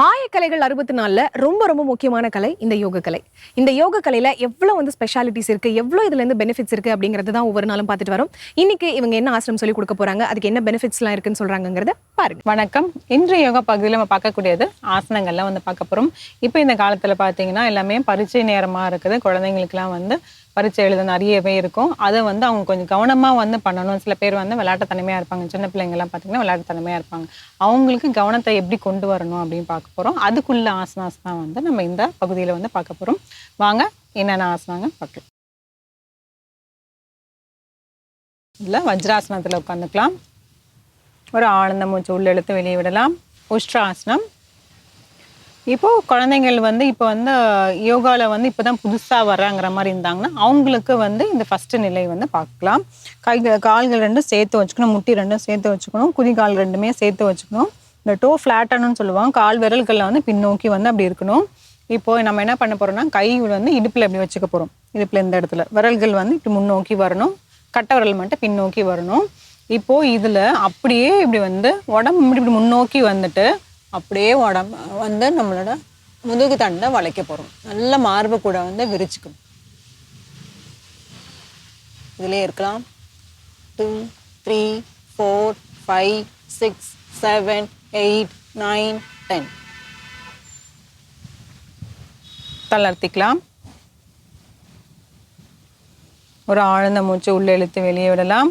ஆயக்கலைகள் அறுபத்தி நாலில் ரொம்ப ரொம்ப முக்கியமான கலை இந்த யோக கலை இந்த யோக கலையில் எவ்வளோ வந்து ஸ்பெஷாலிட்டிஸ் இருக்குது எவ்வளோ இதுலேருந்து பெனிஃபிட்ஸ் இருக்குது அப்படிங்கிறது தான் ஒவ்வொரு நாளும் பார்த்துட்டு வரோம். இன்றைக்கி இவங்க என்ன ஆசிரம் சொல்லி கொடுக்க போகிறாங்க அதுக்கு என்ன பெனிஃபிட்ஸ்லாம் இருக்குன்னு சொல்கிறாங்கிறத பாருங்க. வணக்கம். இன்றைய யோகா பகுதியில் நம்ம பார்க்கக்கூடியது ஆசனங்கள்லாம் வந்து பார்க்க போகிறோம் இப்போ இந்த காலத்தில் பார்த்தீங்கன்னா எல்லாமே பரீட்சை நேரமாக இருக்குது. குழந்தைங்களுக்குலாம் வந்து பரீட்சை எழுத நிறையவே இருக்கும். அதை வந்து அவங்க கொஞ்சம் கவனமாக வந்து பண்ணணும். சில பேர் வந்து விளையாட்டுத்தனமையாக இருப்பாங்க. சின்ன பிள்ளைங்கள்லாம் பார்த்தீங்கன்னா விளையாட்டுத்தனமையாக இருப்பாங்க. அவங்களுக்கு கவனத்தை எப்படி கொண்டு வரணும் அப்படின்னு பார்க்க போகிறோம் அதுக்குள்ள ஆசனாஸ் தான் வந்து நம்ம இந்த பகுதியில் வந்து பார்க்க போகிறோம் வாங்க என்னென்ன ஆசனாங்க பார்க்கலாம். இதில் வஜ்ராசனத்தில் உட்காந்துக்கலாம் ஒரு ஆனந்த மூச்சு உள்ளெழுத்து வெளியே விடலாம். உஷ்ட்ராசனம் இப்போ குழந்தைங்கள் வந்து இப்போ வந்து யோகாவில் வந்து இப்போ தான் புதுசாக வர்றாங்கிற மாதிரி இருந்தாங்கன்னா அவங்களுக்கு வந்து இந்த ஃபஸ்ட்டு நிலை வந்து பார்க்கலாம். கைகள் கால்கள் ரெண்டும் சேர்த்து வச்சுக்கணும் முட்டி ரெண்டும் சேர்த்து வச்சுக்கணும் குதிகால் ரெண்டுமே சேர்த்து வச்சுக்கணும். இந்த டோ ஃப்ளாட்டானு சொல்லுவாங்க கால் விரல்களில் வந்து பின்னோக்கி வந்து அப்படி இருக்கணும். இப்போ நம்ம என்ன பண்ண போகிறோம்னா கை வந்து இடுப்பில் எப்படி வச்சுக்க போகிறோம் இடுப்பில் இந்த இடத்துல. விரல்கள் வந்து இப்படி முன்னோக்கி வரணும் கட்டை விரல் மட்டும் பின்னோக்கி வரணும். இப்போது இதில் அப்படியே இப்படி வந்து உடம்பு இப்படி இப்படி முன்னோக்கி வந்துட்டு அப்படியே உடம்பு வந்து நம்மளோட முதுகு தண்டை வளைக்க போகிறோம் நல்ல மார்பு கூட வந்து விரிச்சுக்கணும் இதிலே இருக்கலாம். Two three four five six seven eight nine ten தளர்த்திக்கலாம். ஒரு ஆழ்ந்த மூச்சு உள்ளே இழுத்து வெளியே விடலாம்.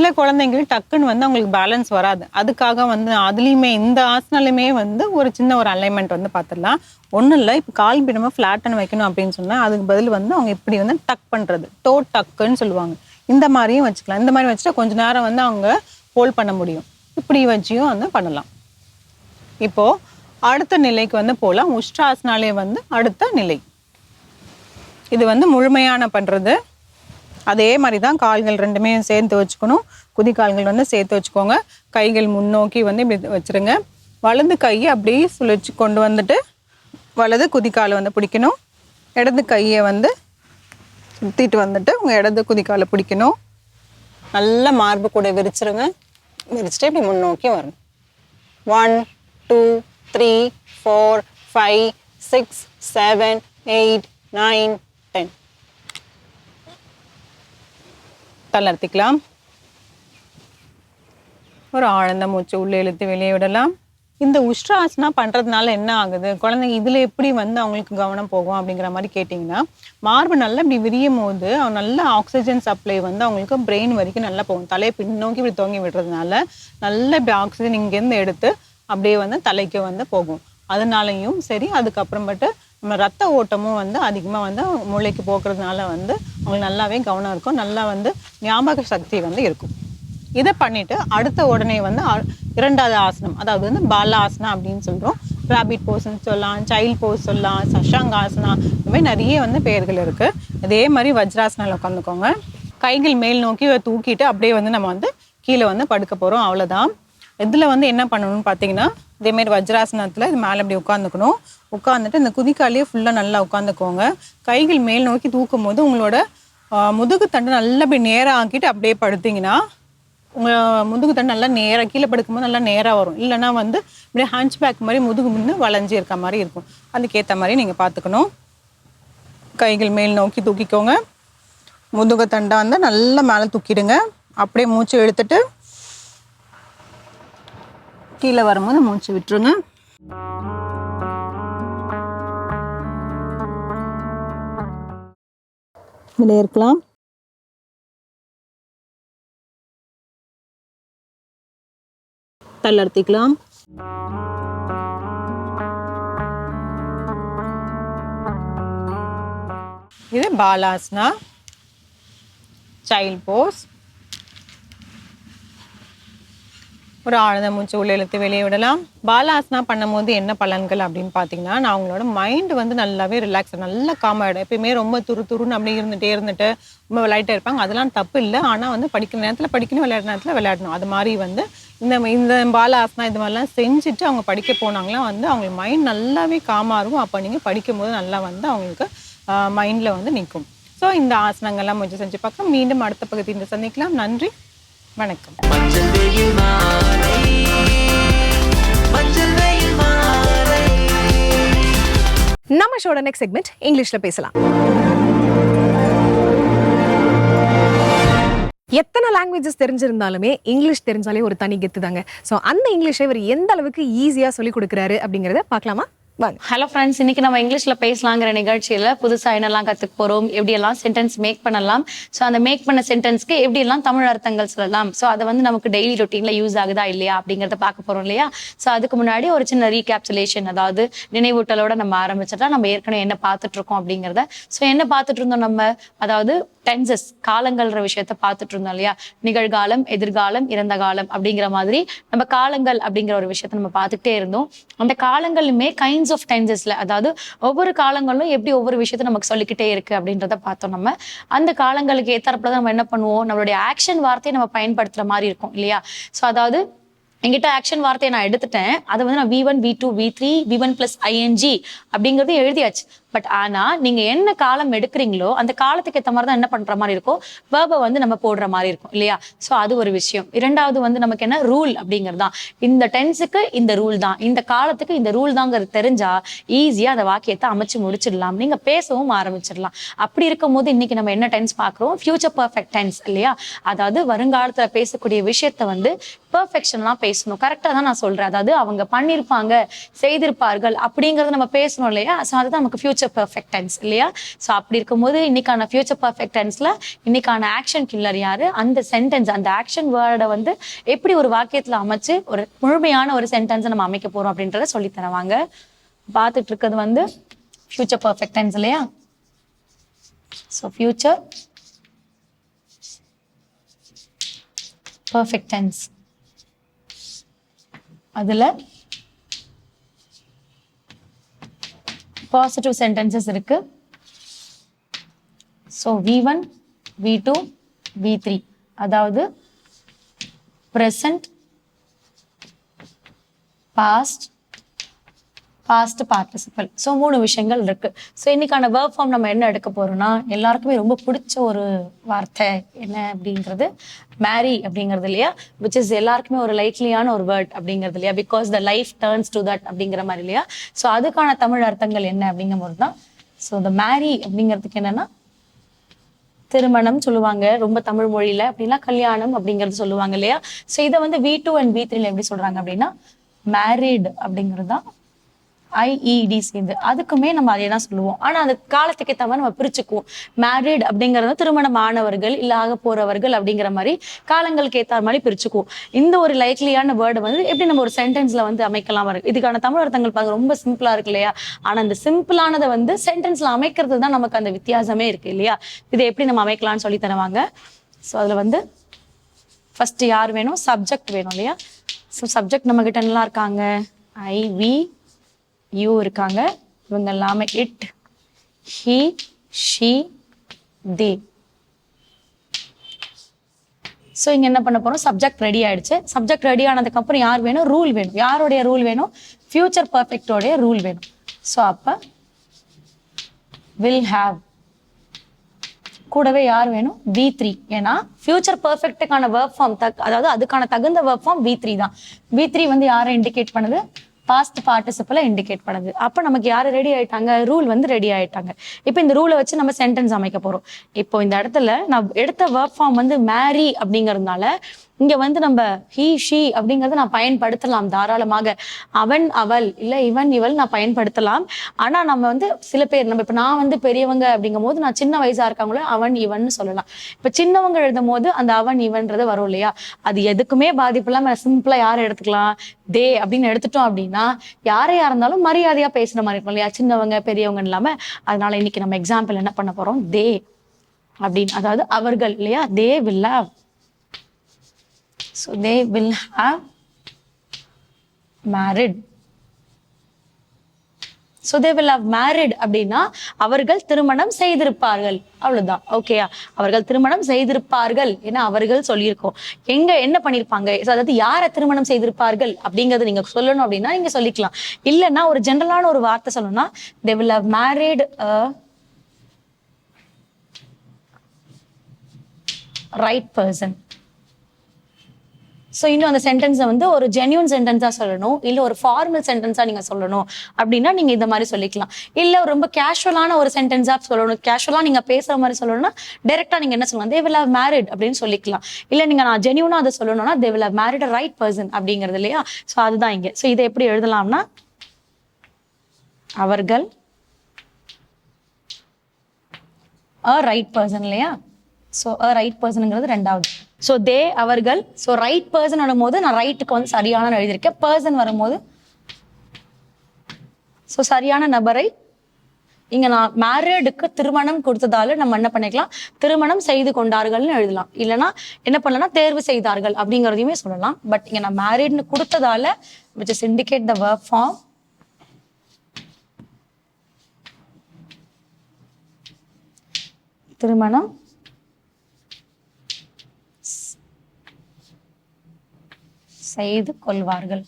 சில குழந்தைங்கள் டக்குன்னு வந்து அவங்களுக்கு பேலன்ஸ் வராது. அதுக்காக வந்து அதுலேயுமே இந்த ஆசனாலுமே வந்து ஒரு சின்ன ஒரு அலைன்மெண்ட் வந்து பார்த்துடலாம் ஒன்றும் இல்லை இப்போ கால் பிடமா ஃப்ளாட்டன் வைக்கணும் அப்படின்னு சொன்னால் அதுக்கு பதில் வந்து அவங்க இப்படி வந்து டக் பண்ணுறது டோ டக்குன்னு சொல்லுவாங்க. இந்த மாதிரியும் வச்சுக்கலாம். இந்த மாதிரி வச்சுட்டா கொஞ்ச நேரம் வந்து அவங்க ஹோல்ட் பண்ண முடியும். இப்படி வச்சியும் வந்து பண்ணலாம். இப்போ அடுத்த நிலைக்கு வந்து போகலாம் உஷ்டாசனாலே வந்து அடுத்த நிலை. இது வந்து முழுமையான பண்ணுறது அதே மாதிரி தான் கால்கள் ரெண்டுமே சேர்த்து வச்சுக்கணும். குதி கால்கள் வந்து சேர்த்து வச்சுக்கோங்க. கைகள் முன்னோக்கி வந்து இப்படி வச்சிருங்க. வலது கையை அப்படியே சுழற்சி கொண்டு வந்துட்டு வலது குதிக்காலை வந்து பிடிக்கணும். இடது கையை வந்து சுற்றிட்டு வந்துட்டு உங்கள் இடது குதிக்காலை பிடிக்கணும். நல்ல மார்பு கூட விரிச்சிருங்க. விரிச்சிட்டு இப்படி முன்னோக்கி வரணும். One two three four five six seven eight nine ten தளர்த்திக்கலாம். ஒரு ஆழ்ந்த மூச்சு உள்ளே இழுத்து வெளியே விடலாம். இந்த உஷ்ட்ராசனா பண்ணுறதுனால என்ன ஆகுது? குழந்தைங்க இதில் எப்படி வந்து அவங்களுக்கு கவனம் போகும் அப்படிங்கிற மாதிரி கேட்டிங்கன்னா மார்பு நல்லா இப்படி விரியும் போது அவங்க நல்ல ஆக்சிஜன் சப்ளை வந்து அவங்களுக்கு பிரெயின் வரைக்கும் நல்லா போகும். தலையை பின்னோக்கி இப்படி தொங்கி விடுறதுனால நல்ல இப்படி ஆக்சிஜன் இங்கேருந்து எடுத்து அப்படியே வந்து தலைக்கு வந்து போகும். அதனாலையும் சரி அதுக்கப்புறமேட்டு நம்ம ரத்த ஓட்டமும் வந்து அதிகமாக வந்து மூளைக்கு போக்குறதுனால வந்து அவங்களுக்கு நல்லாவே கவனம் இருக்கும். நல்லா வந்து ஞாபக சக்தி வந்து இருக்கும். இதை பண்ணிவிட்டு அடுத்த உடனே வந்து இரண்டாவது ஆசனம் அதாவது வந்து பால ஆசனம் அப்படின்னு சொல்கிறோம் ராபிட் போஸ்ன்னு சொல்லலாம் சைல்ட் போஸ் சொல்லலாம் சஷாங்க ஆசனா இந்த மாதிரி நிறைய வந்து பெயர்கள் இருக்குது அதே மாதிரி வஜ்ராசனில் உட்காந்துக்கோங்க. கைகள் மேல் நோக்கி தூக்கிட்டு அப்படியே வந்து நம்ம வந்து கீழே வந்து படுக்க போகிறோம் அவ்வளோதான் இதில் வந்து என்ன பண்ணணும்னு பார்த்தீங்கன்னா இதேமாரி வஜ்ராசனத்தில் இது மேலே அப்படி உட்காந்துக்கணும் உட்காந்துட்டு இந்த குதிக்காலையே ஃபுல்லாக நல்லா உட்காந்துக்கோங்க கைகள் மேல் நோக்கி தூக்கும் போது உங்களோட முதுகு தண்டு நல்லா அப்படி நேராக ஆக்கிட்டு அப்படியே படுத்தீங்கன்னா உங்கள் முதுகு தண்டு நல்லா நேராக கீழே படுக்கும்போது நல்லா நேராக வரும். இல்லைன்னா வந்து இப்படியே ஹேஞ்ச் பேக் மாதிரி முதுகு முன்னு வளைஞ்சு இருக்க மாதிரி இருக்கும். அதுக்கேற்ற மாதிரி நீங்கள் பார்த்துக்கணும் கைகள் மேல் நோக்கி தூக்கிக்கோங்க. முதுகு தண்டை வந்து நல்லா மேலே தூக்கிடுங்க. அப்படியே மூச்சு இழுத்துட்டு கீழே வரும்போது மூச்சு விட்டுருங்க. இதில் இருக்கலாம். தள்ளர்த்திக்கலாம் இது பாலாஸ்னா சைல்ட் போஸ் ஒரு ஆழ்ந்த மூச்சு உள்ள இழுத்து வெளியே விடலாம். பாலாசனா பண்ணும்போது என்ன பலன்கள் அப்படின்னு பார்த்தீங்கன்னா நான் அவங்களோட மைண்ட் வந்து நல்லாவே ரிலாக்ஸ் நல்லா காம் ஆகிடும் எப்பயுமே ரொம்ப துரு துருன்னு அப்படி இருந்துகிட்டே இருந்துட்டு ரொம்ப விளையாட்டே இருப்பாங்க. அதெல்லாம் தப்பு இல்லை. ஆனால் வந்து படிக்கிற நேரத்தில் படிக்கணும் விளையாடுற நேரத்தில் விளையாடணும். அது மாதிரி வந்து இந்த இந்த பாலாசனா இது மாதிரிலாம் செஞ்சுட்டு அவங்க படிக்க போனாங்கன்னா வந்து அவங்க மைண்ட் நல்லாவே காமாக இருக்கும். அப்போ நீங்கள் படிக்கும்போது நல்லா வந்து அவங்களுக்கு மைண்டில் வந்து நிற்கும் ஸோ இந்த ஆசனங்கள்லாம் கொஞ்சம் செஞ்சு பார்க்கலாம். மீண்டும் அடுத்த பகுதியில் சந்திக்கலாம். நன்றி. வணக்கம். நம்ம ஷோட நெக்ஸ்ட் செக்மெண்ட் இங்கிலீஷ்ல பேசலாம். எத்தனை லாங்குவேஜஸ் தெரிஞ்சிருந்தாலுமே இங்கிலீஷ் தெரிஞ்சாலே ஒரு தனி கெத்து தாங்க ஸோ அந்த இங்கிலீஷை இவர் எந்த அளவுக்கு ஈஸியாக சொல்லிக் கொடுக்குறாரு அப்படிங்கிறத பார்க்கலாமா? வாங்க ஹலோ ஃப்ரெண்ட்ஸ் இன்னைக்கு நம்ம இங்கிலீஷ்ல பேசலாங்கிற நிகழ்ச்சியில புதுசா என்னெல்லாம் கத்துக்க போறோம் எப்படி எல்லாம் சென்டென்ஸ் மேக் பண்ணலாம். ஸோ அந்த மேக் பண்ண சென்டென்ஸ்க்கு எப்படி எல்லாம் தமிழ் அர்த்தங்கள் சொல்லலாம். ஸோ அதை வந்து நமக்கு டெய்லி ரொட்டீன்ல யூஸ் ஆகுதா இல்லையா அப்படிங்கறத பார்க்க போறோம் இல்லையா? ஸோ அதுக்கு முன்னாடி ஒரு சின்ன ரீகேப்சுலேஷன் அதாவது நினைவூட்டலோட நம்ம ஆரம்பிச்சிட்டா நம்ம ஏற்கனவே என்ன பார்த்துட்டு இருக்கோம் அப்படிங்கறத. ஸோ என்ன பார்த்துட்டு இருந்தோம் நம்ம? அதாவது டென்சஸ் காலங்கள்ன்ற விஷயத்த பார்த்துட்டு இருந்தோம் இல்லையா? நிகழ்காலம் எதிர்காலம் இறந்த காலம் அப்படிங்கிற மாதிரி நம்ம காலங்கள் அப்படிங்கிற ஒரு விஷயத்த நம்ம பார்த்துட்டே இருந்தோம். அந்த காலங்களுமே கைண்ட்ஸ் ஆஃப் டைம்ஸஸ்ல அதாவது ஒவ்வொரு காலங்களும் எப்படி ஒவ்வொரு விஷயத்த நமக்கு சொல்லிக்கிட்டே இருக்கு அப்படின்றத பார்த்தோம் நம்ம. அந்த காலங்களுக்கு ஏத்தரப்புல தான் நம்ம என்ன பண்ணுவோம்? நம்மளுடைய ஆக்ஷன் வார்த்தையை நம்ம பயன்படுத்துற மாதிரி இருக்கும் இல்லையா? ஸோ அதாவது என்கிட்ட ஆக்ஷன் வார்த்தையை நான் எடுத்துட்டேன். அதை வந்து நான் V one V two V three V one plus ING அப்படிங்கிறது எழுதியாச்சு. பட் ஆனா நீங்க என்ன காலம் எடுக்கிறீங்களோ அந்த காலத்துக்கு ஏற்ற மாதிரி தான் என்ன பண்ற மாதிரி இருக்கும் வேர்பை வந்து நம்ம போடுற மாதிரி இருக்கும் இல்லையா? ஸோ அது ஒரு விஷயம். இரண்டாவது வந்து நமக்கு என்ன? ரூல் அப்படிங்கிறது தான் இந்த டென்ஸுக்கு இந்த ரூல் தான். இந்த காலத்துக்கு இந்த ரூல் தாங்கிறது தெரிஞ்சா ஈஸியா அந்த வாக்கியத்தை அமைச்சு முடிச்சிடலாம். நீங்க பேசவும் ஆரம்பிச்சிடலாம். அப்படி இருக்கும்போது இன்னைக்கு நம்ம என்ன டென்ஸ் பாக்குறோம் ஃபியூச்சர் பர்ஃபெக்ட் டென்ஸ் இல்லையா? அதாவது வருங்காலத்துல பேசக்கூடிய விஷயத்த வந்து பெர்ஃபெக்ஷன்லாம் பேசணும். கரெக்டாக தான் நான் சொல்றேன். அதாவது அவங்க பண்ணியிருப்பாங்க செய்திருப்பார்கள் அப்படிங்கறத நம்ம பேசணும் இல்லையா? ஸோ அதுதான் நமக்கு ஃபியூச்சர் பர்ஃபெக்ட் டென்ஸ் இல்லையா? ஸோ அப்படி இருக்கும்போது இன்னைக்கான ஃபியூச்சர் பர்ஃபெக்ட் டென்ஸில் இன்னைக்கான ஆக்ஷன் கில்லர் யார்? அந்த சென்டென்ஸ் அந்த ஆக்ஷன் வேர்டை வந்து எப்படி ஒரு வாக்கியத்தில் அமைச்சு ஒரு முழுமையான ஒரு சென்டென்ஸை நம்ம அமைக்க போகிறோம் அப்படின்றத சொல்லி தருவாங்க. பார்த்துட்டு இருக்கிறது வந்து ஃபியூச்சர் பர்ஃபெக்ட் டென்ஸ் இல்லையா? ஸோ ஃபியூச்சர் பர்ஃபெக்ட் டென்ஸ் அதில் பாசிட்டிவ் சென்டென்சஸ் இருக்கு. So V one V two V three அதாவது present past past participle so மூணு விஷயங்கள் இருக்கு. ஸோ இன்னைக்கான வேர்க் ஃபார்ம் நம்ம என்ன எடுக்க போறோம்னா எல்லாருக்குமே ரொம்ப பிடிச்ச ஒரு வார்த்தை என்ன அப்படிங்கிறது? மேரி அப்படிங்கிறது இல்லையா? விச் இஸ் எல்லாருக்குமே ஒரு லைட்லியான ஒரு வேர்ட் அப்படிங்கிறது இல்லையா? Because the life turns to that அப்படிங்கிற மாதிரி இல்லையா? ஸோ அதுக்கான தமிழ் அர்த்தங்கள் என்ன அப்படிங்கும்போது தான் ஸோ இந்த மேரி அப்படிங்கிறதுக்கு என்னன்னா திருமணம் சொல்லுவாங்க. ரொம்ப தமிழ் மொழியில அப்படின்னா கல்யாணம் அப்படிங்கிறது சொல்லுவாங்க இல்லையா? ஸோ இதை வந்து வி டூ அண்ட் வி த்ரீல எப்படி சொல்றாங்க அப்படின்னா மேரிட் அப்படிங்கிறது தான் ஐஇடி சேர்ந்து. அதுக்குமே நம்ம அதே தான் சொல்லுவோம். ஆனா அந்த காலத்துக்கு ஏற்ற மாதிரி நம்ம பிரிச்சுக்குவோம். மேரிட் அப்படிங்கறது திருமணம் ஆனவர்கள் இல்ல ஆக போறவர்கள் அப்படிங்கிற மாதிரி காலங்களுக்கு ஏற்ற மாதிரி பிரிச்சுக்குவோம். இந்த ஒரு லைக்லியான வேர்டு வந்து எப்படி நம்ம ஒரு சென்டென்ஸ்ல வந்து அமைக்கலாம்? வரும் இதுக்கான தமிழ் அர்த்தங்கள் பார்க்க ரொம்ப சிம்பிளா இருக்கு இல்லையா? ஆனா அந்த சிம்பிளானதை வந்து சென்டென்ஸ்ல அமைக்கிறது தான் நமக்கு அந்த வித்தியாசமே இருக்கு இல்லையா? இதை எப்படி நம்ம அமைக்கலாம்னு சொல்லி தருவாங்க. ஸோ அதுல வந்து ஃபர்ஸ்ட் யார் வேணும்? சப்ஜெக்ட் வேணும் இல்லையா? ஸோ சப்ஜெக்ட் நம்ம கிட்ட இருக்காங்க? ஐ வி யூ இருக்காங்க. இவங்க எல்லாமே it he she they so இங்க என்ன பண்ண போறோம்? சப்ஜெக்ட் ரெடி ஆயிடுச்சு. சப்ஜெக்ட் ரெடி ஆனதுக்கப்புறம் யார் வேணும்? ரூல் வேணும். யாருடைய ரூல் வேணும்? ஃபியூச்சர் பர்ஃபெக்டோடைய ரூல் வேணும். ஸோ அப்ப வில் ஹாவ் கூடவே யார் வேணும்? வி த்ரீ ஏன்னா ஃபியூச்சர் பர்ஃபெக்ட்டுக்கான ஒர்க் ஃபார்ம் தக் அதாவது அதுக்கான தகுந்த ஒர்க் ஃபார்ம் வி த்ரீ தான். வி த்ரீ வந்து யாரை இண்டிகேட் பண்ணுது? பாஸ்ட் பார்ட்டிசிபிளை இண்டிகேட் பண்ணுது. அப்போ நமக்கு யார் ரெடி ஆயிட்டாங்க? ரூல் வந்து ரெடி ஆயிட்டாங்க. இப்போ இந்த ரூலை வச்சு நம்ம சென்டென்ஸ் அமைக்க போறோம். இப்போ இந்த இடத்துல நான் எடுத்த ஒர்க் ஃபார்ம் வந்து மேரி அப்படிங்கறதுனால இங்க வந்து நம்ம ஹி ஷி அப்படிங்கறத நான் பயன்படுத்தலாம் தாராளமாக. அவன் அவள். இல்ல இவன் இவள் நான் பயன்படுத்தலாம். ஆனா நம்ம வந்து சில பேர் நம்ம இப்ப நான் வந்து பெரியவங்க அப்படிங்கும் போது நான் சின்ன வயசா இருக்காங்களோ அவன் இவன் சொல்லலாம். இப்ப சின்னவங்க எழுதும் போது அந்த அவன் இவன்றது வரும் இல்லையா? அது எதுக்குமே பாதிப்பு இல்லாம சிம்பிளா யாரை எடுத்துக்கலாம்? தே அப்படின்னு எடுத்துட்டோம் அப்படின்னா யாரையா இருந்தாலும் மரியாதையா பேசுற மாதிரி இருக்கும் இல்லையா? சின்னவங்க பெரியவங்க இல்லாம. அதனால இன்னைக்கு நம்ம எக்ஸாம்பிள் என்ன பண்ண போறோம்? தே அப்படின்னு. அதாவது அவர்கள் இல்லையா? தே வில்லா have so they will have married so they will have married அப்படின்னா அவர்கள் திருமணம் செய்திருப்பார்கள். அவ்வளவுதான். ஓகேயா அவர்கள் திருமணம் செய்திருப்பார்கள் ஏன்னா அவர்கள் சொல்லியிருக்கோம். எங்க என்ன பண்ணியிருப்பாங்க அதாவது யாரை திருமணம் செய்திருப்பார்கள் அப்படிங்கிறத நீங்க சொல்லணும் அப்படின்னா நீங்க சொல்லிக்கலாம். இல்லைன்னா ஒரு ஜென்ரலான ஒரு வார்த்தை சொல்லணும்னா they will have married right person so இன்னும் அந்த சென்டென்ஸை வந்து ஒரு ஜென்யூன் சென்டென்ஸாக சொல்லணும். இல்லை ஒரு ஃபார்மல் சென்டென்ஸாக நீங்கள் சொல்லணும். அப்படின்னா நீங்கள் இந்த மாதிரி சொல்லிக்கலாம். இல்லை ரொம்ப கேஷுவலான ஒரு சென்டென்ஸாக சொல்லணும். கேஷுவலாக நீங்கள் பேசுகிற மாதிரி சொல்லணும்னா டேரெக்டாக நீங்கள் என்ன சொல்லலாம்? தே வில் ஹவ் மேரிட் அப்படின்னு சொல்லிக்கலாம். இல்லை நீங்கள் நான் ஜென்யூனாக அதை சொல்லணும்னா they will have married a right person அப்படிங்கிறது இல்லையா? ஸோ அதுதான் இங்கே. ஸோ இதை எப்படி எழுதலாம்னா அவர்கள் அ ரைட் பர்சன் இல்லையா? ஸோ அ ரைட் பர்சனுங்கிறது ரெண்டாவது. ஸோ தே அவர்கள் ஸோ ரைட் பர்சன் வரும்போது நான் ரைட்டுக்கு வந்து சரியான எழுதியிருக்கேன். பர்சன் வரும்போது ஸோ சரியான நபரை இங்க நான் மேரிடுக்கு திருமணம் கொடுத்ததால நம்ம என்ன பண்ணிக்கலாம்? திருமணம் செய்து கொண்டார்கள்னு எழுதலாம். இல்லைன்னா என்ன பண்ணலாம் தேர்வு செய்தார்கள் அப்படிங்கிறதையுமே சொல்லலாம். பட் இங்க நான் மேரிட்னு கொடுத்ததால which is indicate the verb form திருமணம் செய்து கொள்வார்கள்.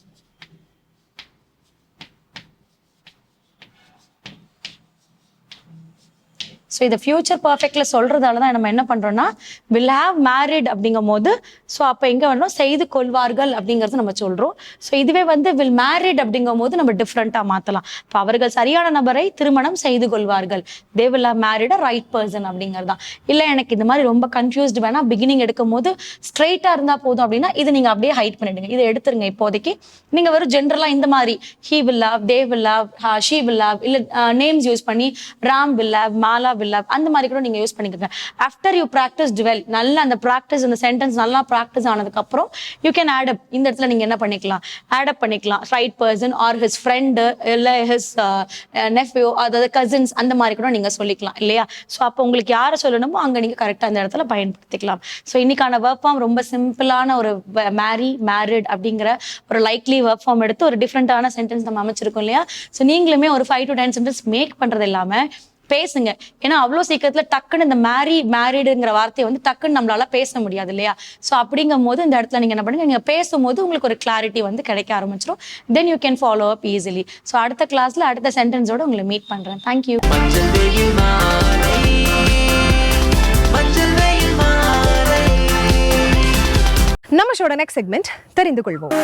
ஸோ இதை ஃபியூச்சர் பர்ஃபெக்ட்ல சொல்கிறதால தான் நம்ம என்ன பண்றோம்னா வில் ஹாவ் மேரிட் அப்படிங்கும் போது ஸோ அப்போ எங்கே வேணும் செய்து கொள்வார்கள் அப்படிங்கறது நம்ம சொல்கிறோம் ஸோ இதுவே வந்து வில் மேரிட் அப்படிங்கும் போது நம்ம டிஃப்ரெண்ட்டாக மாற்றலாம் இப்போ அவர்கள் சரியான நபரை திருமணம் செய்து கொள்வார்கள். They will have married a right person அப்படிங்கிறது தான் இல்லை எனக்கு இந்த மாதிரி ரொம்ப கன்ஃபியூஸ்டு வேணால் பிகினிங் எடுக்கும் போது ஸ்ட்ரெயிட்டாக இருந்தால் போதும் அப்படின்னா இது நீங்கள் அப்படியே ஹைட் பண்ணிடுங்க. இதை எடுத்துருங்க இப்போதைக்கு. நீங்கள் வெறும் ஜென்ரலாக இந்த மாதிரி. He will love they will love she will love இல்ல நேம்ஸ் யூஸ் பண்ணி Ram will love Mala will love அந்த மாதிரி கூட நீங்க யூஸ் பண்ணிக்கோங்க. ஆஃப்டர் யூ ப்ராக்டிஸ் டுவெல் நல்ல அந்த ப்ராக்டிஸ் அந்த சென்டென்ஸ் நல்லா ப்ராக்டிஸ் ப்ராக்டிஸ் ஆனதுக்கப்புறம் யூ கேன் ஆட் அப் இந்த இடத்துல நீங்க என்ன பண்ணிக்கலாம்? ஆடப் பண்ணிக்கலாம். Right person or his friend இல்லை ஹிஸ் நெஃப்யூ அதாவது கசின்ஸ் அந்த மாதிரி கூட நீங்க சொல்லிக்கலாம் இல்லையா? ஸோ அப்போ உங்களுக்கு யாரை சொல்லணுமோ அங்கே நீங்க கரெக்டாக அந்த இடத்துல பயன்படுத்திக்கலாம். ஸோ இன்னைக்கான ஒர்க் ஃபார்ம் ரொம்ப சிம்பிளான ஒரு மேரி மேரிட் அப்படிங்கிற ஒரு லைக்லி ஒர்க் ஃபார்ம் எடுத்து ஒரு டிஃப்ரெண்டான சென்டென்ஸ் நம்ம அமைச்சிருக்கோம் இல்லையா? ஸோ நீங்களுமே ஒரு five to ten sentence make பண்ணுறது இல்லாமல் பேசுங்க. ஏன்னா அவ்வளோ சீக்கிரத்துல டக்குன்னு இந்த மேரி மேரிடுங்கிற வார்த்தையை வந்து டக்குன்னு நம்மளால பேச முடியாது இல்லையா? ஸோ அப்படிங்கும் போது இந்த இடத்துல நீங்க என்ன பண்ணுங்க நீங்க பேசும்போது உங்களுக்கு ஒரு கிளாரிட்டி வந்து கிடைக்க ஆரம்பிச்சிடும் then you can follow up easily so அடுத்த கிளாஸ்ல அடுத்த சென்டென்ஸோட உங்களை மீட் பண்றேன். தேங்க்யூ நம்ம ஷோட நெக்ஸ்ட் செக்மெண்ட் தெரிந்து கொள்வோம்.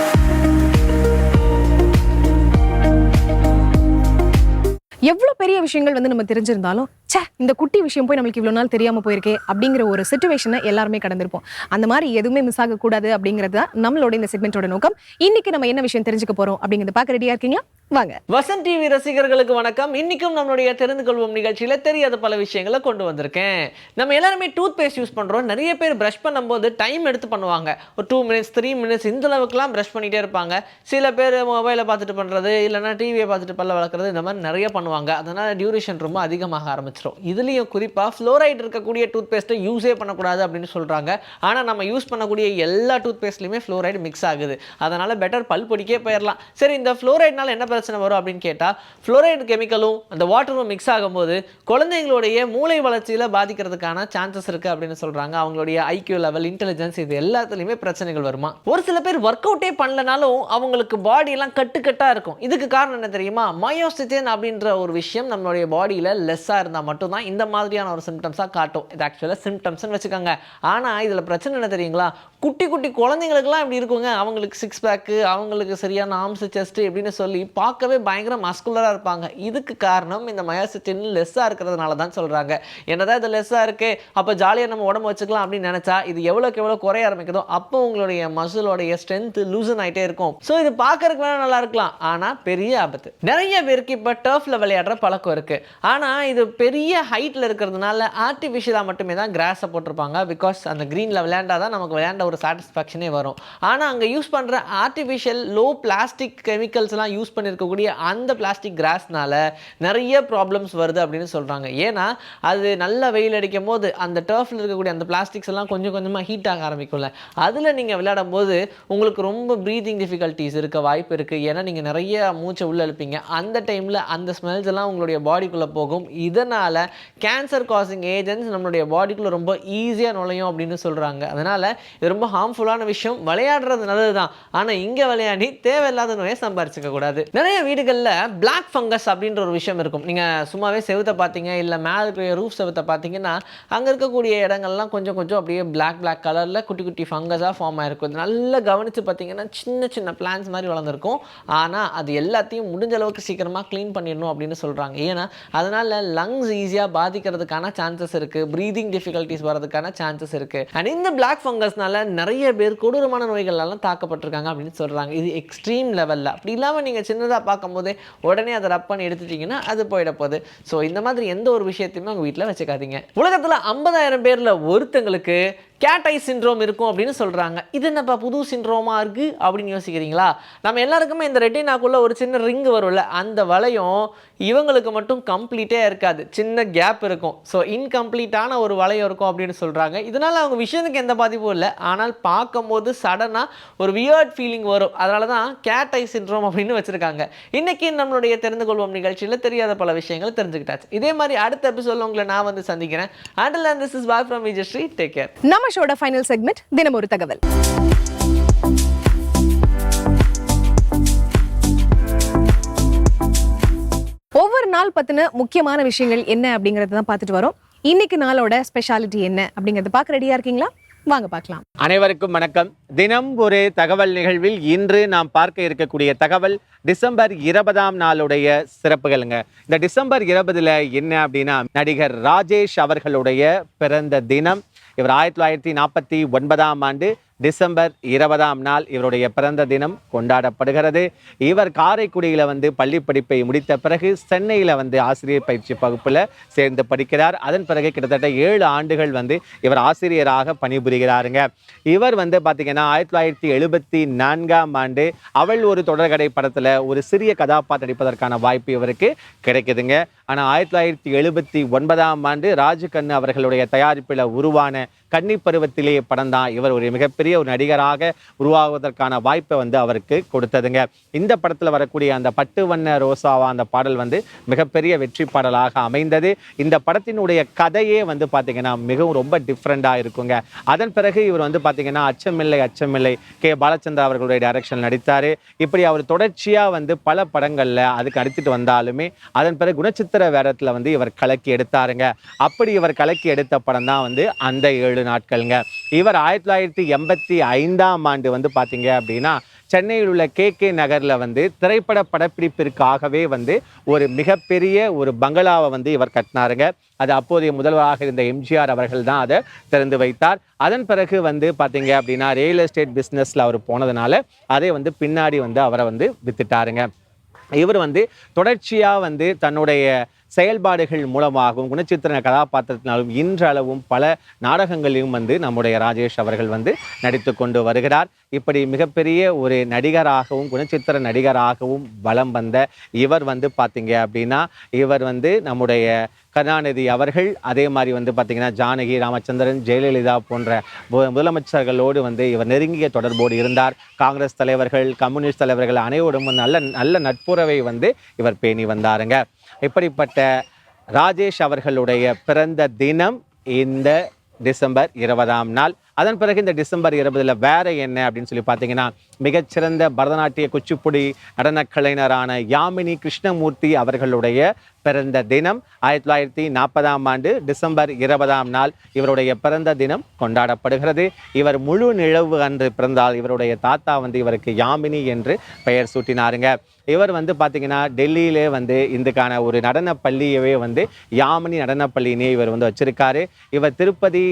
எவ்வளோ பெரிய விஷயங்கள் வந்து நம்ம தெரிஞ்சிருந்தாலும் ச்சே இந்த குட்டி விஷயம் போய் நம்மளுக்கு இவ்வளோ நாள் தெரியாம போயிருக்கே அப்படிங்கிற ஒரு சுச்சுவேஷனை எல்லாருமே கடந்திருப்போம். அந்த மாதிரி எதுவுமே மிஸ் ஆகக்கூடாது அப்படிங்கிறது தான் நம்மளோட இந்த செக்மெண்ட்டோட நோக்கம். இன்னைக்கு நம்ம என்ன விஷயம் தெரிஞ்சுக்க போறோம் அப்படிங்கிறத பார்க்க ரெடியா இருக்கீங்களா? வாங்க. வசந்த் டிவி ரசிகர்களுக்கு வணக்கம். இன்னைக்கும் நம்மளுடைய தெரிந்து கொள்வோம் நிகழ்ச்சியில தெரியாத பல விஷயங்களை கொண்டு வந்திருக்கேன். நம்ம எல்லாருமே டூத் பேஸ்ட் யூஸ் பண்றோம். நிறைய பேர் பிரஷ் பண்ணும்போது டைம் எடுத்து பண்ணுவாங்க. ஒரு டூ மினிட்ஸ் த்ரீ மினிட்ஸ் இந்த அளவுக்குலாம் பிரஷ் பண்ணிட்டே இருப்பாங்க. சில பேர் மொபைலை பார்த்துட்டு பண்றது இல்லைன்னா டிவியை பார்த்துட்டு பல்ல வளர்க்குறது இந்த மாதிரி நிறைய பண்ணுவாங்க. அதனால டியூரேஷன் ரொம்ப அதிகமாக ஆரம்பிச்சிடும் இதுலேயும் குறிப்பா ஃப்ளோரைட் இருக்கக்கூடிய டூத் பேஸ்ட்டை யூஸே பண்ணக்கூடாது அப்படின்னு சொல்கிறாங்க ஆனால் நம்ம யூஸ் பண்ணக்கூடிய எல்லா டூத் பேஸ்ட்லையுமே ஃப்ளோரைடு மிக்ஸ் ஆகுது. அதனால் பெட்டர் பல் பொடிக்கே போயிடலாம் சரி இந்த ஃப்ளோரைட்னால என்ன பிரச்சனை வரும் அப்படின்னு கேட்டால் ஃப்ளோரைடு கெமிக்கலும் அந்த வாட்டரும் மிக்ஸ் ஆகும்போது குழந்தைங்களுடைய மூளை வளர்ச்சியில் பாதிக்கிறதுக்கான சான்சஸ் இருக்குது அப்படின்னு சொல்கிறாங்க அவங்களுடைய ஐக்கியூ லெவல் இன்டெலிஜென்ஸ் இது எல்லாத்துலேயுமே பிரச்சனைகள் வருமா? ஒரு சில பேர் ஒர்க் அவுட்டே பண்ணலனாலும் அவங்களுக்கு பாடியெல்லாம் கட்டுக்கட்டாக இருக்கும். இதுக்கு காரணம் என்ன தெரியுமா? மயோசிஜன் அப்படின்ற ஒரு விஷயம் நம்மளுடைய பாடியில் லெஸ்ஸாக இருந்தால் மட்டும்தான் இந்த மாதிரியான ஒரு சிம்டம்ஸாக காட்டும். இது ஆக்சுவலாக சிம்டம்ஸ்னு வச்சுக்கோங்க. ஆனால் இதில் பிரச்சனை என்ன தெரியுங்களா? குட்டி குட்டி குழந்தைங்களுக்குலாம் இப்படி இருக்குங்க. அவங்களுக்கு சிக்ஸ் பேக்கு அவங்களுக்கு சரியான ஆர்ம்ஸ் செஸ்ட்டு எப்படின்னு சொல்லி பார்க்கவே பயங்கர மஸ்குலராக இருப்பாங்க. இதுக்கு காரணம் இந்த மயோசிட்டின் லெஸ்ஸாக இருக்கிறதுனால தான் சொல்கிறாங்க என்னதான் இது லெஸ்ஸாக இருக்குது அப்போ ஜாலியாக நம்ம உடம்பு வச்சுக்கலாம் அப்படின்னு நினச்சா இது எவ்வளோக்கு எவ்வளோ குறைய ஆரம்பிக்குதோ அப்போ உங்களுடைய மசிலோடைய ஸ்ட்ரென்த் லூசன் ஆகிட்டே இருக்கும். ஸோ இது பார்க்கறதுக்கு வேணால் நல்லா இருக்கலாம். ஆனால் பெரிய ஆபத்து. நிறைய பேருக்கு இப்போ டர்ஃபில் விளையாடுற பழக்கம் இருக்குது ஆனால் இது பெரிய பெரிய ஹைட்டில் இருக்கிறதுனால ஆர்டிஃபிஷியலாக மட்டுமே தான் கிராஸை போட்டிருப்பாங்க. பிகாஸ் அந்த க்ரீனில் விளையாண்டா தான் நமக்கு விளையாண்ட ஒரு சாட்டிஸ்ஃபேக்ஷனே வரும். ஆனால் அங்கே யூஸ் பண்ணுற ஆர்டிஃபிஷியல் லோ பிளாஸ்டிக் கெமிக்கல்ஸ்லாம் யூஸ் பண்ணியிருக்கக்கூடிய அந்த பிளாஸ்டிக் கிராஸ்னால நிறைய ப்ராப்ளம்ஸ் வருது அப்படின்னு சொல்கிறாங்க ஏன்னா அது நல்ல வெயில் அடிக்கும் போது அந்த டர்ஃபில் இருக்கக்கூடிய அந்த பிளாஸ்டிக்ஸ் எல்லாம் கொஞ்சம் கொஞ்சமாக ஹீட் ஆக ஆரம்பிக்கும்ல. அதில் நீங்கள் விளையாடும் போது உங்களுக்கு ரொம்ப ப்ரீதிங் டிஃபிகல்ட்டிஸ் இருக்க வாய்ப்பு இருக்குது ஏன்னா நீங்கள் நிறைய மூச்சை உள்ளே எழுப்பீங்க அந்த டைமில் அந்த ஸ்மெல்ஸ் எல்லாம் உங்களுடைய பாடிக்குள்ளே போகும். இதனால் அதனால் கேன்சர் காசிங் ஏஜென்ட்ஸ் நம்மளுடைய பாடிக்குள்ளே ரொம்ப ஈஸியாக நுழையும் அப்படின்னு சொல்கிறாங்க அதனால் இது ரொம்ப ஹார்ம்ஃபுல்லான விஷயம். விளையாடுறது நல்லது தான் ஆனால் இங்கே விளையாடி தேவையில்லாத நோயை சம்பாரிச்சிக்க கூடாது. நிறைய வீடுகளில் பிளாக் ஃபங்கஸ் அப்படின்ற ஒரு விஷயம் இருக்கும். நீங்கள் சும்மாவே செவத்தை பார்த்தீங்க இல்லை மேலே இருக்கிற ரூஃப் செவத்தை பார்த்தீங்கன்னா அங்கே இருக்கக்கூடிய இடங்கள்லாம் கொஞ்சம் கொஞ்சம் அப்படியே பிளாக் பிளாக் கலரில் குட்டி குட்டி ஃபங்கஸாக ஃபார்ம் ஆயிருக்கும் நல்லா கவனித்து பார்த்தீங்கன்னா சின்ன சின்ன பிளான்ஸ் மாதிரி வளர்ந்துருக்கும். ஆனால் அது எல்லாத்தையும் முடிஞ்ச அளவுக்கு சீக்கிரமாக க்ளீன் பண்ணிடணும் அப்படின்னு சொல்கிறாங்க ஏன்னா அதனால் லங்ஸ் ஈஸியாக பாதிக்கிறதுக்கான சான்சஸ் இருக்குது ப்ரீதிங் டிஃபிகல்ட்டிஸ் வரதுக்கான சான்சஸ் இருக்குது அண்ட் இந்த பிளாக் ஃபங்கஸ்னால நிறைய பேர் கொடூரமான நோய்கள்லாம் தாக்கப்பட்டிருக்காங்க அப்படின்னு சொல்கிறாங்க இது எக்ஸ்ட்ரீம் லெவலில் அப்படி இல்லாமல் நீங்கள் சின்னதாக பார்க்கும்போதே உடனே அதை ரப் பண்ணி எடுத்துட்டீங்கன்னா அது போயிட போகுது. ஸோ இந்த மாதிரி எந்த ஒரு விஷயத்தையுமே உங்கள் வீட்டில் வச்சுக்காதீங்க. உலகத்தில் ஐம்பதாயிரம் பேரில் ஒருத்தங்களுக்கு கேட்டை சின்ரோம் சிண்ட்ரோம் இருக்கும் அப்படின்னு சொல்கிறாங்க இது என்னப்பா புது சிண்ட்ரோமாக இருக்குது அப்படின்னு யோசிக்கிறீங்களா? நம்ம எல்லாருக்குமே இந்த ரெட்டினாக்குள்ளே ஒரு சின்ன ரிங் வரும்ல அந்த வளையம் இவங்களுக்கு மட்டும் கம்ப்ளீட்டே இருக்காது. சின்ன கேப் இருக்கும். ஸோ இன்கம்ப்ளீட்டான ஒரு வளையம் இருக்கும் அப்படின்னு சொல்கிறாங்க இதனால் அவங்க விஷயத்துக்கு எந்த பாதிப்பும் இல்லை. ஆனால் பார்க்கும்போது சடனாக ஒரு வியர்ட் ஃபீலிங் வரும். அதனால தான் கேட்டை சின்ரோம் சிண்ட்ரோம் அப்படின்னு வச்சுருக்காங்க. இன்றைக்கி நம்மளுடைய தெரிந்து கொள்வோம் நிகழ்ச்சியில் தெரியாத பல விஷயங்களை தெரிஞ்சுக்கிட்டாச்சு. இதே மாதிரி அடுத்த எபிசோடில் உங்களை நான் வந்து சந்திக்கிறேன். Until this is bye from Vijayasri take care நம்ம ஷோட ஃபைனல் செக்மெண்ட் தினம் ஒரு தகவல். ஒவ்வொரு நாள் பத்தின முக்கியமான விஷயங்கள் என்ன அப்படிங்கறத தான் பார்த்துட்டு வரோம். இன்னைக்கு நாளோட ஸ்பெஷாலிட்டி என்ன அப்படிங்கறத பார்க்க ரெடியா இருக்கீங்களா? வாங்க பார்க்கலாம். அனைவருக்கும் வணக்கம். தினம் ஒரு தகவல் நிகழ்வில் இன்று நாம் பார்க்க இருக்கக்கூடிய தகவல் டிசம்பர் இருபதாம் நாளுடைய சிறப்புகளுங்க. இந்த டிசம்பர் இருபதுல என்ன அப்படின்னா நடிகர் ராஜேஷ் அவர்களுடைய பிறந்த தினம். இவர் ஆயிரத்தி தொள்ளாயிரத்தி நாற்பத்தி ஒன்பதாம் ஆண்டு டிசம்பர் இருபதாம் நாள் இவருடைய பிறந்த தினம் கொண்டாடப்படுகிறது. இவர் காரைக்குடியில் வந்து பள்ளி படிப்பை முடித்த பிறகு சென்னையில் வந்து ஆசிரியர் பயிற்சி வகுப்பில் சேர்ந்து படிக்கிறார். அதன் பிறகு கிட்டத்தட்ட ஏழு ஆண்டுகள் வந்து இவர் ஆசிரியராக பணிபுரிகிறாருங்க. இவர் வந்து பார்த்திங்கன்னா ஆயிரத்தி தொள்ளாயிரத்தி எழுபத்தி நான்காம் ஆண்டு அவள் ஒரு தொடர்கடை படத்தில் ஒரு சிறிய கதாபாத்திரம் நடிப்பதற்கான வாய்ப்பு இவருக்கு கிடைக்குதுங்க. ஆனால் ஆயிரத்தி தொள்ளாயிரத்தி எழுபத்தி ஒன்பதாம் ஆண்டு ராஜுகண்ணு அவர்களுடைய தயாரிப்பில் உருவான கன்னி பருவத்திலேயே படம் தான் இவர் ஒரு மிகப்பெரிய ஒரு நடிகராக உருவாகுவதற்கான வாய்ப்பை வந்து அவருக்கு கொடுத்ததுங்க. இந்த படத்தில் வரக்கூடிய அந்த பட்டு வண்ண ரோசாவா அந்த பாடல் வந்து மிகப்பெரிய வெற்றி பாடலாக அமைந்தது. இந்த படத்தினுடைய கதையே வந்து பார்த்தீங்கன்னா மிகவும் ரொம்ப டிஃப்ரெண்ட்டாக இருக்குங்க. அதன் பிறகு இவர் வந்து பார்த்தீங்கன்னா அச்சமில்லை அச்சமில்லை. கே. பாலச்சந்தர் அவர்களுடைய டைரக்ஷன் நடித்தார். இப்படி அவர் தொடர்ச்சியாக வந்து பல படங்களில் அதுக்கு நடித்துட்டு வந்தாலுமே அதன் பிறகு குணச்சித்திர வேடத்தில் வந்து இவர் கலக்கி எடுத்தாருங்க. அப்படி இவர் கலக்கி எடுத்த படம் தான் வந்து அந்த ஏழு நாட்கள்ங்க. இவர் ஆயிரத்தி தொள்ளாயிரத்தி எண்பத்தி ஐந்தாம் ஆண்டு வந்து பார்த்தீங்க அப்படின்னா சென்னையில் உள்ள கே கே நகரில் வந்து திரைப்பட படப்பிடிப்பிற்காகவே வந்து ஒரு மிகப்பெரிய ஒரு பங்களாவை வந்து இவர் கட்டினாருங்க. அது அப்போதைய முதல்வராக இருந்த எம்ஜிஆர் அவர்கள் தான் அதை திறந்து வைத்தார். அதன் பிறகு வந்து பார்த்தீங்க அப்படின்னா ரியல் எஸ்டேட் பிஸ்னஸில் அவர் போனதுனால அதை வந்து பின்னாடி வந்து அவரை வந்து வித்துட்டாருங்க. இவர் வந்து தொடர்ச்சியாக வந்து தன்னுடைய செயல்பாடுகள் மூலமாகவும் குணச்சித்திர கதாபாத்திரத்தினாலும் இன்றளவும் பல நாடகங்களிலும் வந்து நம்முடைய ராஜேஷ் அவர்கள் வந்து நடித்து கொண்டு வருகிறார். இப்படி மிகப்பெரிய ஒரு நடிகராகவும் குணச்சித்திர நடிகராகவும் வலம் வந்த இவர் வந்து பார்த்தீங்க அப்படின்னா இவர் வந்து நம்முடைய கருணாநிதி அவர்கள் அதே மாதிரி வந்து பார்த்திங்கன்னா ஜானகி ராமச்சந்திரன் ஜெயலலிதா போன்ற முதலமைச்சர்களோடு வந்து இவர் நெருங்கிய தொடர்போடு இருந்தார். காங்கிரஸ் தலைவர்கள் கம்யூனிஸ்ட் தலைவர்கள் அனைவரும் நல்ல நல்ல நட்புறவை வந்து இவர் பேணி வந்தாருங்க. இப்படிப்பட்ட ராஜேஷ் அவர்களுடைய பிறந்த தினம் இந்த டிசம்பர் இருபதாம் நாள். அதன் பிறகு இந்த டிசம்பர் இருபதில் வேற என்ன அப்படின்னு சொல்லி பார்த்தீங்கன்னா மிகச்சிறந்த பரதநாட்டிய குச்சிப்புடி நடனக் கலைஞரான யாமினி கிருஷ்ணமூர்த்தி அவர்களுடைய பிறந்த தினம் ஆயிரத்தி தொள்ளாயிரத்தி நாற்பதாம் ஆண்டு டிசம்பர் இருபதாம் நாள் இவருடைய பிறந்த தினம் கொண்டாடப்படுகிறது. இவர் முழு நிலவு அன்று பிறந்தால் இவருடைய தாத்தா வந்து இவருக்கு யாமினி என்று பெயர் சூட்டினாருங்க. இவர் வந்து பார்த்தீங்கன்னா டெல்லியிலே வந்து இதுக்கான ஒரு நடன பள்ளியவே வந்து யாமினி நடன இவர் வந்து வச்சிருக்காரு. இவர் திருப்பதி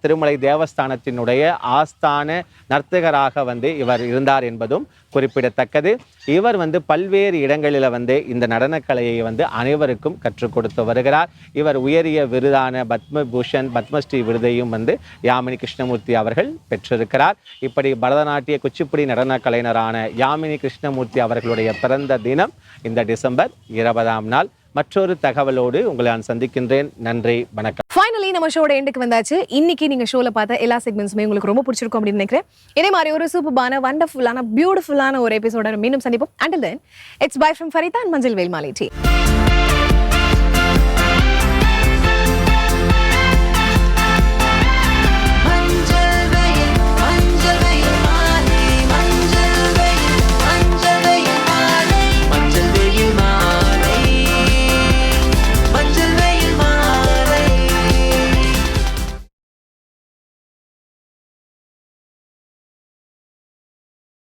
திருமலை தேவஸ்தான் கலைஞானத்தினுடைய ஆஸ்தான நர்த்தகராக வந்து இவர் இருந்தார் என்பதும் குறிப்பிடத்தக்கது. இவர் வந்து பல்வேறு இடங்களில் வந்து இந்த நடனக்கலையை வந்து அனைவருக்கும் கற்றுக் கொடுத்து வருகிறார். இவர் உயரிய விருதான பத்மபூஷன் பத்மஸ்ரீ விருதையும் வந்து யாமினி கிருஷ்ணமூர்த்தி அவர்கள் பெற்றிருக்கிறார். இப்படி பரதநாட்டிய குச்சிப்புடி நடன கலைஞரான யாமினி கிருஷ்ணமூர்த்தி அவர்களுடைய பிறந்த தினம் இந்த டிசம்பர் இருபதாம் நாள். மற்றொரு தகவலோடு உங்களை நான் சந்திக்கின்றேன். நன்றி வணக்கம். ஃபைனலி நம்ம ஷோட எண்டுக்கு வந்தாச்சு. இன்னைக்கு நீங்க ஷோல பார்த்த எல்லா செக்மெண்ட்ஸுமே உங்களுக்கு ரொம்ப பிடிச்சிருக்கும் அப்படின்னு நினைக்கிறேன். இதே மாதிரி ஒரு சூப்பரான வண்டர்ஃபுல்லான பியூட்டிஃபுல்லான ஒரு எபிசோட மீண்டும் சந்திப்போம். Until then it's bye from Farida and மஞ்சள் வேல்மாலை டீ